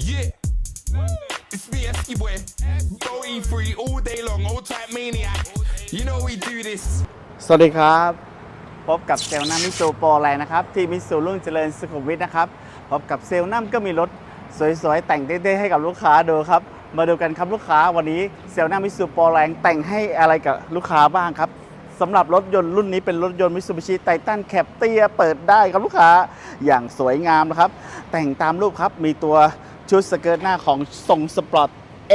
Yeah. It's me, Esky Boy. Go E3 all day long, old type maniac. You know we do this. สวัสดีครับ พบกับเซลน้ำมิสูโปรแลนด์นะครับ ที่มิสูรุ่งเจริญสุขุมวิทนะครับ พบกับเซลน้ำก็มีรถสวยๆ แต่งเท่ๆให้กับลูกค้าดูครับ มาดูกันครับลูกค้าวันนี้เซลน้ำมิสูโปรแลนด์แต่งให้อะไรกับลูกค้าบ้างครับสำหรับรถยนต์รุ่นนี้เป็นรถยนต์มิ t ูบิชิไททันแคปเตียเปิดได้ครับลูกค้าอย่างสวยงามนะครับ แต่งตามรูปครับมีตัว ชุดสเกิร์ตหน้าของทรงสปอร์ต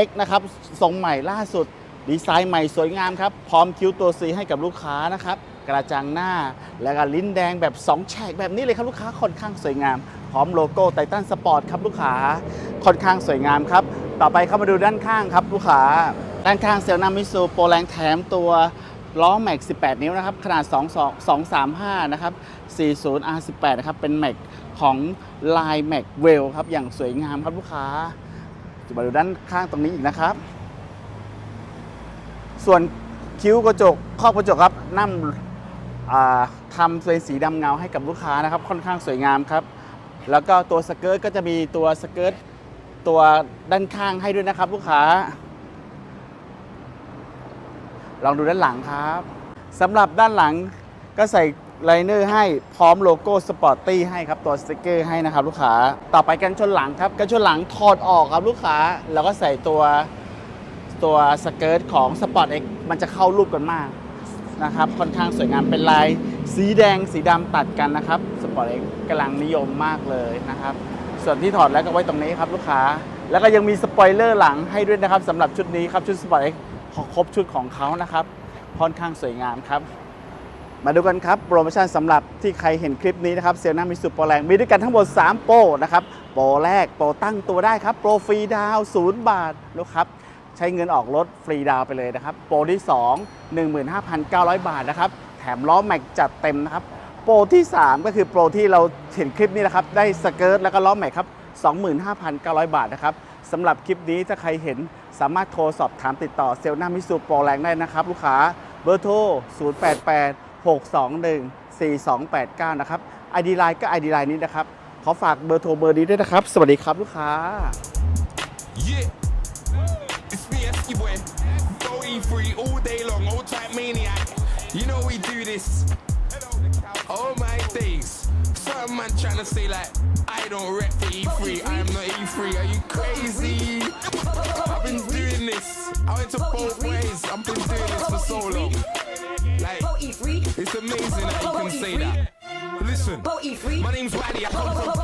X นะครับทรงใหม่ล่าสุด ดีไซน์ใหม่สวยงามครับ พร้อมคิ้วตัว C ให้กับลูกค้านะครับ กระจังหน้า และก็ลิ้นแดงแบบ 2 แฉกแบบนี้เลยครับลูกค้าค่อนข้างสวยงาม พร้อมโลโก้ไททันสปอร์ตครับลูกค้าค่อนข้างสวยงามครับ ต่อไปเข้ามาดูด้านข้างครับลูกค้าด้านข้างเซลนามิซูโปรแรงแถมตัว ล้อแม็ก 18 นิ้วนะครับ ขนาด 2235 นะครับ 40 R18 นะครับ เป็นแม็กของลายแม็กเวลครับ อย่างสวยงามครับลูกค้าจะมาดูด้านข้างตรงนี้อีกนะครับ ส่วนคิ้วกระจกครอบกระจกครับนั่อ่าทำเป็นสีดำเงาให้กับลูกค้านะครับ ค่อนข้างสวยงามครับ แล้วก็ตัวสเกิร์ตก็จะมีตัวสเกิร์ตตัวด้านข้างให้ด้วยนะครับ ลูกค้า ลองดูด้านหลังครับสำหรับด้านหลังก็ใส่ไลเนอร์ให้พร้อมโลโก้สปอร์ตตี้ให้ครับตัวสติกเกอร์ให้นะครับลูกค้าต่อไปกันชนหลังครับกันชนหลังถอดออกครับลูกค้าแล้วก็ใส่ตัวตัวสเกิร์ตของ Sport X มันจะเข้ารูปกันมากนะครับค่อนข้างสวยงามเป็นลายสีแดงสีดำตัดกันนะครับ Sport X กำลังนิยมมากเลยนะครับ ส่วนที่ถอดแล้วก็ไว้ตรงนี้ครับลูกค้า แล้วก็ยังมีสปอยเลอร์หลังให้ด้วยนะครับสำหรับชุดนี้ครับชุด Sport X ขอ ครบชุดของเขานะครับ ค่อนข้างสวยงามครับ มาดูกันครับโปรโมชั่นสำหรับที่ใครเห็นคลิปนี้นะครับเซลนามิสุโปรแรงมีด้วยกันทั้งหมด 3 โปรนะครับ โปรแรกโปรตั้งตัวได้ครับโปรฟรีดาวน์0บาทนะครับใช้เงินออกรถฟรีดาวไปเลยนะครับ โปรที่ 2 15,900 บาทนะครับ แถมล้อแม็กจัดเต็มนะครับ โปรที่ 3 ก็คือโปรที่เราเห็นคลิปนี้นะครับ ได้สเกิร์ตแล้วก็ล้อแม็กครับ 25,900 บาทนะครับสำหรับคลิปนี้ถ้าใครเห็นสามารถโทรสอบถามติดต่อเซลล์หน้ามิสุโปรแรงได้นะครับ ลูกค้าเบอร์โทร 088 621 4289 นะครับ ID Line ก็ ID Line นี้นะครับ ขอฝากเบอร์โทรเบอร์นี้ด้วยนะครับ สวัสดีครับลูกค้า Yeah. It's me, Esky Boy. Go E3 all day long, old type maniac. You know we do this. Oh my days. Some man trying to say like, I don't rep for E3. I am not E3. Are you crazy? I've been doing this. I went to both ways. I've been doing this for so long. Like, it's amazing that you can say that. Listen, my name's Waddy. I come from.